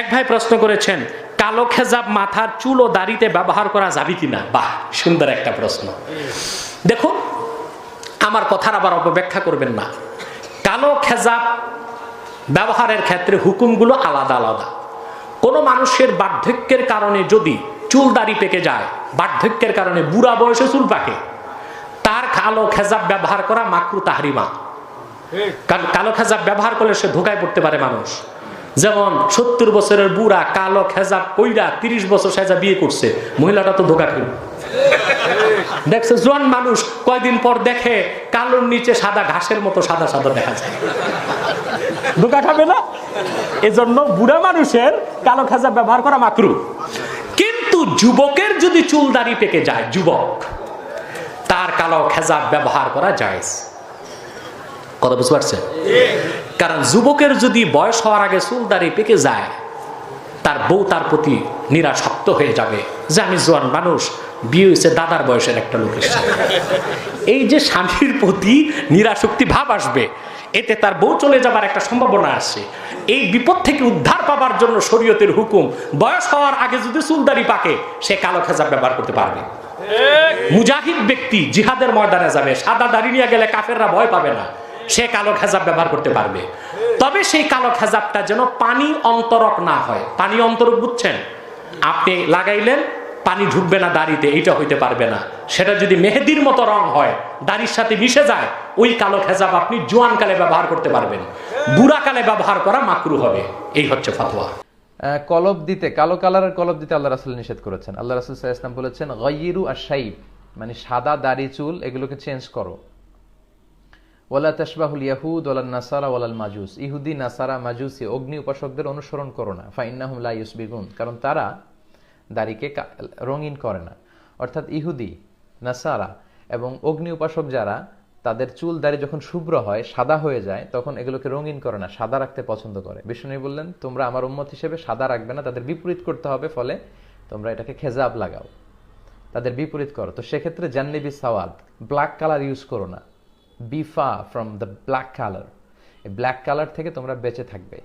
এক ভাই প্রশ্ন করেছেন কালো খেজাব মাথার চুল ও দাড়িতে ব্যবহার করা যাবে কিনা? বাহ সুন্দর একটা প্রশ্ন। দেখুন আমার কথার আবার অপব্যাখ্যা করবেন না। কালো খেজাব ব্যবহারের ক্ষেত্রে হুকুমগুলো আলাদা আলাদা। কোনো মানুষের বার্ধক্যের কারণে যদি চুল দাড়ি পেকে যায় বার্ধক্যের কারণে বুড়া বয়সে চুল পাকে তার কালো খেজাব ব্যবহার করা মাকরু তাহারিমা। কালো খেজাব ব্যবহার করলে সে ধোকায় পড়তে পারে মানুষ। যেমন সত্তর বছরের বুড়া কালো খেজাব কইরা তিরিশ বছর সেজা বিয়ে করছে মহিলাটা তো ধোকা খেল দেখছে জোয়ান মানুষ কয়দিন পর দেখে কালোর নিচে সাদা ঘাসের মতো সাদা সাদা দেখা যায়। ধোকা খাবে না? এজন্য বুড়া মানুষের কালো খেজা ব্যবহার করা মাকরু। কিন্তু যুবকের যদি চুল দাড়ি পেকে যায় যুবক তার কালো খেজা ব্যবহার করা যায় কথা বুঝতে পারছেন? কারণ যুবকের যদি বয়স হওয়ার আগে চুল দাড়ি পেকে যায় তার বউ তার প্রতি নিরাসক্ত হয়ে যাবে। যে আমি জোয়ান মানুষ বিয়ে হয়েছে দাদার বয়সের একটা লোকের এই যে স্বামীর প্রতি নিরাসক্তি ভাব আসবে এতে তার বউ চলে যাবার একটা সম্ভাবনা আছে। এই বিপদ থেকে উদ্ধার পাবার জন্য শরীয়তের হুকুম বয়স হওয়ার আগে যদি চুলদারি পাকে সে কালো খেজা ব্যবহার করতে পারবে। মুজাহিদ ব্যক্তি জিহাদের ময়দানে যাবে সাদা দাঁড়িয়ে নিয়ে গেলে কাফেররা ভয় পাবে না। সে কালো খেজাব ব্যবহার করতে পারবে। তবে সেই কালো খেজাবটা যেন পানি অন্তরক না হয়। পানি অন্তরক বুঝছেন? আপনি লাগাইলেন, পানি ঢুকবে না দাড়িতে, এইটা হইতে পারবে না। সেটা যদি মেহেদির মতো রং হয়, দাড়ির সাথে মিশে যায়, ওই কালো খেজাব আপনি জোয়ান কালে ব্যবহার করতে পারবেন। বুড়া কালে ব্যবহার করা মাকরু হবে। এই হচ্ছে ফতোয়া। কলব দিতে, কালো কালারের কলব দিতে আল্লাহ রাসুল নিষেধ করেছেন। আল্লাহ রাসুল সাল্লাল্লাহু আলাইহি ওয়াসাল্লাম বলেছেন, গয়িরু আর শাইব মানে সাদা দাড়ি চুল, এগুলোকে চেঞ্জ করো। ওয়ালা তাসবাহুল ইয়াহুদ ওয়ালান নাসারা ওয়ালাল মাজুস। ইহুদি, নাসারা, মাজুসি, অগ্নি উপাসকদের অনুসরণ করো না। ফাইন্নাহুম লা ইউসবিগুন। কারণ তারা দাড়িকে রঙিন করে না। অর্থাৎ ইহুদি, নাসারা এবং অগ্নি উপাসক যারা, তাদের চুল দাড়ি যখন শুভ্র হয়, সাদা হয়ে যায়, তখন এগুলোকে রঙিন করে না, সাদা রাখতে পছন্দ করে। বিষ্ণু বললেন, তোমরা আমার উন্মত হিসেবে সাদা রাখবে না, তাদের বিপরীত করতে হবে, ফলে তোমরা এটাকে খেজাব লাগাও। তাদের বিপরীত করো। তো সেক্ষেত্রে জান্নিবি সাওয়াদ, ব্ল্যাক কালার ইউজ করো না। বিফা ফ্রম দ্য ব্ল্যাক কালার এই ব্ল্যাক কালার থেকে তোমরা বেঁচে থাকবে।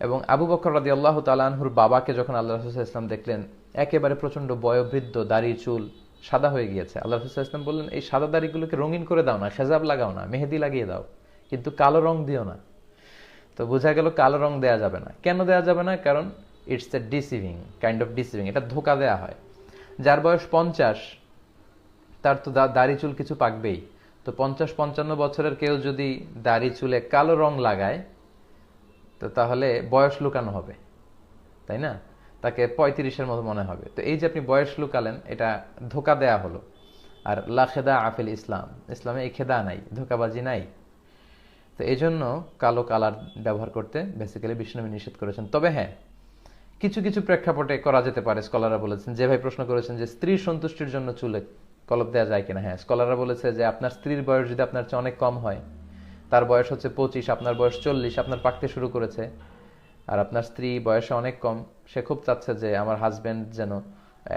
এবং আবু বকর রাদি আল্লাহ তালাহুর বাবাকে যখন আল্লাহ রসুল ইসলাম দেখলেন, একেবারে প্রচণ্ড বয়োবৃদ্ধ দাড়ি চুল সাদা হয়ে গিয়েছে। আল্লাহ রসুল ইসলাম বললেন, এই সাদা দাড়িগুলোকে রঙিন করে দাও না খেজাব লাগাও না, মেহেদি লাগিয়ে দাও, কিন্তু কালো রং দিও না। তো বোঝা গেল কালো রং দেয়া যাবে না। কেন দেয়া যাবে না? কারণ it's a deceiving kind of deceiving এটা ধোকা দেয়া হয়। যার বয়স পঞ্চাশ, তার তো দাড়ি চুল কিছু পাকবেই। তো পঞ্চাশ পঞ্চান্ন বছরের কেউ যদি দাড়ি চুলে কালো রং লাগায়, তো তাহলে বয়স লুকানো হবে, তাই না? তাকে পঁয়ত্রিশের মতো মনে হবে। তো এই যে আপনি বয়স লুকালেন, এটা ধোকা দেয়া হলো। আর লা খেদা আফিল ইসলাম, ইসলামে এই খেদা নাই, ধোকাবাজি নাই। তো এই জন্য কালো কালার ব্যবহার করতে বেসিক্যালি বিষ্ণুনবী নিষেধ করেছেন। তবে হ্যাঁ কিছু কিছু প্রেক্ষাপটে করা যেতে পারে স্কলাররা বলেছেন, যে ভাই প্রশ্ন করেছেন যে স্ত্রীর সন্তুষ্টির জন্য চুলে কলপ দেওয়া যায় কিনা? হ্যাঁ স্কলাররা বলেছে যে আপনার স্ত্রীর বয়স যদি আপনার চেয়ে অনেক কম হয়, তার বয়স হচ্ছে পঁচিশ, আপনার বয়স চল্লিশ, আপনার পাকতে শুরু করেছে, আর আপনার স্ত্রী বয়সে অনেক কম, সে খুব চাচ্ছে যে আমার হাজবেন্ড যেন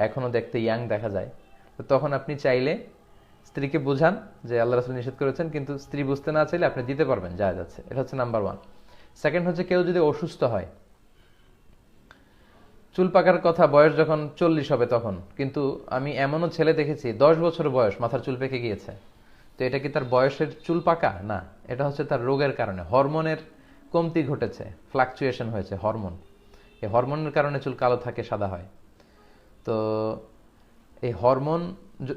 এখনও দেখতে ইয়াং দেখা যায়। তো তখন আপনি চাইলে স্ত্রীকে বোঝান যে আল্লাহ রাসুল নিষেধ করেছেন, কিন্তু স্ত্রী বুঝতে না চাইলে আপনি দিতে পারবেন যা যাচ্ছে। এটা হচ্ছে নাম্বার ওয়ান সেকেন্ড হচ্ছে কেউ যদি অসুস্থ হয় চুল পাকার কথা বয়স যখন চল্লিশ হবে তখন। কিন্তু আমি এমনও ছেলে দেখেছি, দশ বছর বয়স, মাথার চুল পেকে গিয়েছে। তো এটা কি তার বয়সের চুল পাকা? না, এটা হচ্ছে তার রোগের কারণে। হরমোনের কমতি ঘটেছে ফ্লাকচুয়েশন হয়েছে, হরমোন। এই হরমোনের কারণে চুল কালো থাকে, সাদা হয়। তো এই হরমোন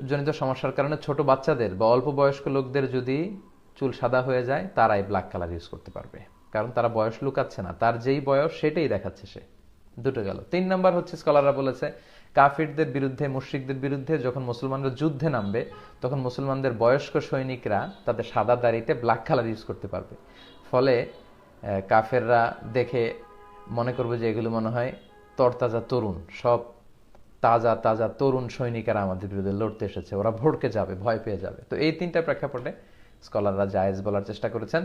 জনিত সমস্যার কারণে ছোট বাচ্চাদের বা অল্প বয়স্ক লোকদের যদি চুল সাদা হয়ে যায়, তারাই ব্ল্যাক কালার ইউজ করতে পারবে। কারণ তারা বয়স লুকাচ্ছে না, তার যেই বয়স সেটাই দেখাচ্ছে সে। দুটো গেল। তিন নাম্বার হচ্ছে স্কলাররা বলেছে, কাফিরদের বিরুদ্ধে, মুশ্রিকদের বিরুদ্ধে যখন মুসলমানরা যুদ্ধে নামবে, তখন মুসলমানদের বয়স্ক সৈনিকরা তাদের সাদা দাড়িতে ব্ল্যাক কালার ইউজ করতে পারবে। ফলে কাফেররা দেখে মনে করবে যে এগুলো মনে হয় তরতাজা তরুণ। সব তাজা তাজা তরুণ সৈনিকেরা আমাদের বিরুদ্ধে লড়তে এসেছে। ওরা ভড়কে যাবে, ভয় পেয়ে যাবে। তো এই তিনটা প্রেক্ষাপটে স্কলাররা জায়েজ বলার চেষ্টা করেছেন।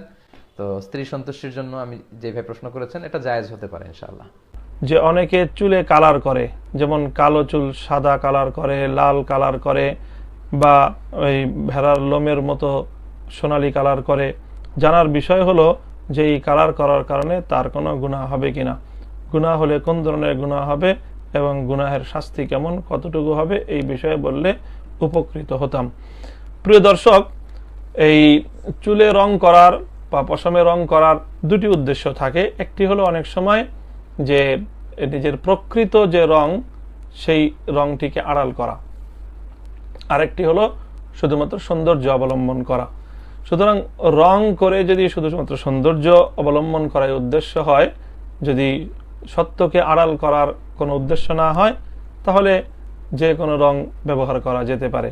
তো স্ত্রী সন্তুষ্টির জন্য আমি যেভাবে প্রশ্ন করেছেন, এটা জায়েজ হতে পারে, ইনশাআল্লাহ। যে অনেকে চুলে কালার করে, যেমন কালো চুল সাদা কালার করে, লাল কালার করে, বা ওই ভেড়ার লোমের মতো সোনালী কালার করে। জানার বিষয় হলো যে এই কালার করার কারণে তার কোনো গুণা হবে কিনা গুনাহ হলে কোন ধরনের গুনাহ হবে এবং গুনাহের শাস্তি কেমন, কতটুকু হবে, এই বিষয়ে বললে উপকৃত হতাম। প্রিয় দর্শক, এই চুলে রং করার বা পশমে রং করার দুটি উদ্দেশ্য থাকে। একটি হলো অনেক সময় যে নিজের প্রকৃত যে রং, সেই রংটিকে আড়াল করা। আরেকটি হলো শুধুমাত্র সৌন্দর্য অবলম্বন করা। সুতরাং রং করে যদি শুধুমাত্র সৌন্দর্য অবলম্বন করার উদ্দেশ্য হয়, যদি সত্যকে আড়াল করার কোনো উদ্দেশ্য না হয়, তাহলে যে কোনো রং ব্যবহার করা যেতে পারে।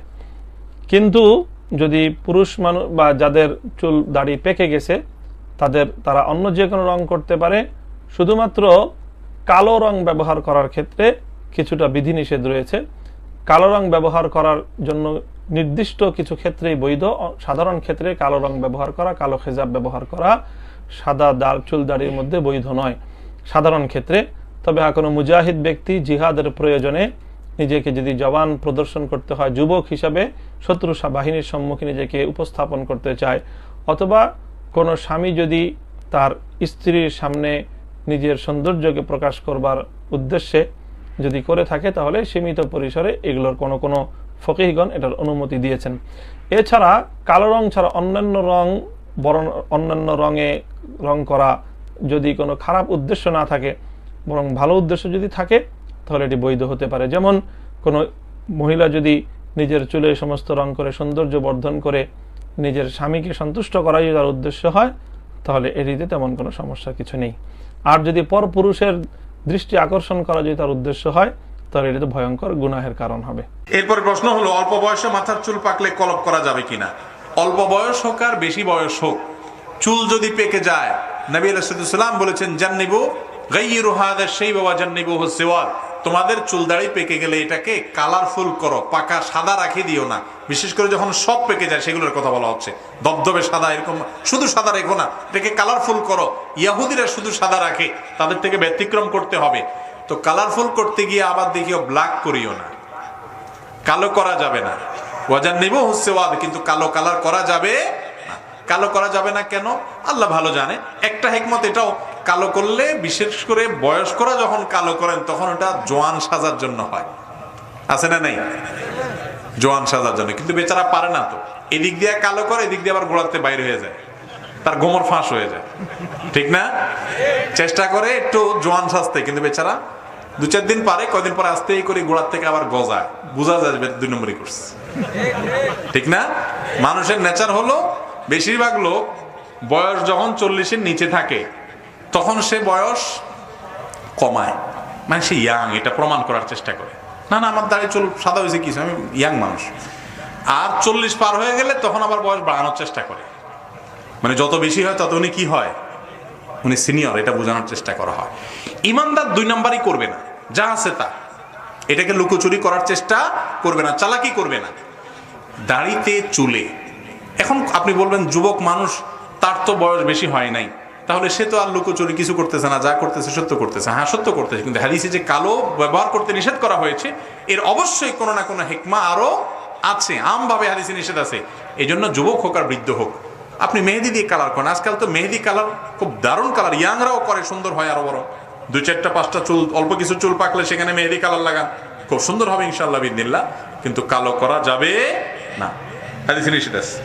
কিন্তু যদি পুরুষ মানুষ বা যাদের চুল দাড়ি পেকে গেছে, তাদের, তারা অন্য যে কোনো রং করতে পারে শুধুমাত্র কালো রং ব্যবহার করার ক্ষেত্রে কিছুটা বিধিনিষেধ রয়েছে। কালো রং ব্যবহার করার জন্য নির্দিষ্ট কিছু ক্ষেত্রেই বৈধ। সাধারণ ক্ষেত্রে কালো রং ব্যবহার করা, কালো খেজাব ব্যবহার করা, সাদা দাড় চুল দাড়ির মধ্যে বৈধ নয়। সাধারণ ক্ষেত্রে। তবে হ্যাঁ কোনো মুজাহিদ ব্যক্তি জিহাদের প্রয়োজনে নিজেকে যদি জবান প্রদর্শন করতে হয়, যুবক হিসাবে শত্রু বাহিনীর সম্মুখে নিজেকে উপস্থাপন করতে চায়, অথবা কোনো স্বামী যদি তার স্ত্রীর সামনে নিজের সৌন্দর্যকে প্রকাশ করবার উদ্দেশ্যে যদি করে থাকে, তাহলে সীমিত পরিসরে এগুলোর কোনো কোনো ফকিহগণ এটার অনুমতি দিয়েছেন। এছাড়া কালো রং ছাড়া অন্যান্য রং, বরং অন্যান্য রঙে রং করা যদি কোনো খারাপ উদ্দেশ্য না থাকে, বরং ভালো উদ্দেশ্য যদি থাকে, তাহলে এটি বৈধ হতে পারে। যেমন কোনো মহিলা যদি নিজের চুলে সমস্ত রং করে সৌন্দর্য বর্ধন করে নিজের স্বামীকে সন্তুষ্ট করাই তার উদ্দেশ্য হয়, তাহলে এটিতে তেমন কোনো সমস্যা কিছু নেই। আর যদি পর পুরুষের দৃষ্টি আকর্ষণ করা যদি তার উদ্দেশ্য হয়, তাহলে এটা তো ভয়ঙ্কর গুনাহের কারণ হবে। এরপর প্রশ্ন হলো, অল্প বয়সে মাথার চুল পাকলে কলপ করা যাবে কিনা? অল্প বয়স হোক আর বেশি বয়স হোক, চুল যদি পেকে যায়, নবী আলাইসাল্লাম বলেছেন, জান্নিবু সেই তোমাদের চুল দাড়ি পেকে গেলে এটাকে কালারফুল করো, পাকা সাদা রাখি দিও না। বিশেষ করে যখন সব পেকে যায়, সেগুলোর কথা বলা হচ্ছে। দবদবে সাদা এরকম, শুধু সাদা রেখো না, এটাকে কালারফুল করো। ইয়াহুদিরা শুধু সাদা রাখে, তাদের থেকে ব্যতিক্রম করতে হবে। তো কালারফুল করতে গিয়ে আবার দেখিও ব্ল্যাক করিও না। কালো করা যাবে না। ওয়াজান নিব হুসেওয়াদ কিন্তু কালো কালার করা যাবে কালো করা যাবে না কেন? আল্লাহ ভালো জানে। একটা হেকমত এটাও কালো করলে, বিশেষ করে বয়স্করা যখন কালো করেন, তখন ওটা জোয়ান সাজার জন্য হয়। আছে না নাই? জোয়ান সাজার জন্য। কিন্তু বেচারা পারে না তো। এদিক দিয়ে কালো করে, এদিক দিয়ে আবার গোড়াতে বাইরে হয়ে যায়। তার গোমর ফাঁস হয়ে যায়। ঠিক না? চেষ্টা করে একটু জোয়ান সাজতে। কিন্তু বেচারা দু চার দিন পারে কদিন পরে আস্তেই করে গোড়ার থেকে আবার গজায়। বোঝা যাবে দুই নম্বরই করছে। ঠিক না? মানুষের নেচার হলো, বেশিরভাগ লোক বয়স যখন চল্লিশের নিচে থাকে তখন সে বয়স কমায়। মানে সে ইয়াং এটা প্রমাণ করার চেষ্টা করে। না না, আমার দাঁড়িয়ে চুল সাদা হয়েছে কিছু, আমি ইয়াং মানুষ। আর চল্লিশ পার হয়ে গেলে তখন আবার বয়স বাড়ানোর চেষ্টা করে। মানে যত বেশি হয় তত উনি কি হয়? উনি সিনিয়র এটা বোঝানোর চেষ্টা করা হয়। ইমানদার দুই নাম্বারই করবে না। যা আছে তা। এটাকে লুকোচুরি করার চেষ্টা করবে না, চালাকি করবে না। দাড়িতে চুলে। এখন আপনি বলবেন, যুবক মানুষ, তার তো বয়স বেশি হয় নাই। তাহলে সে তো আর লুকোচুরি কিছু করতেছে না, যা করতেছে সত্য করতেছে। হ্যাঁ সত্য করতেছে, কিন্তু হাদিসে যে কালো ব্যবহার করতে নিষেধ করা হয়েছে, এর অবশ্যই কোনো না কোনো হেকমা আরও আছে, আমভাবে হাদিসে নিষেধ আছে। এই জন্য যুবক হোক আর বৃদ্ধ হোক, আপনি মেহেদি দিয়ে কালার করেন। আজকাল তো মেহেদি কালার খুব দারুণ কালার, ইয়াংরাও করে সুন্দর হয় আরও বড় দুই চারটা, পাঁচটা চুল, অল্প কিছু চুল পাকলে সেখানে মেহেদি কালার লাগান, খুব সুন্দর হবে ইনশাল্লাহ বিদিল্লা কিন্তু কালো করা যাবে না। হাদিসে নিষেধ আছে।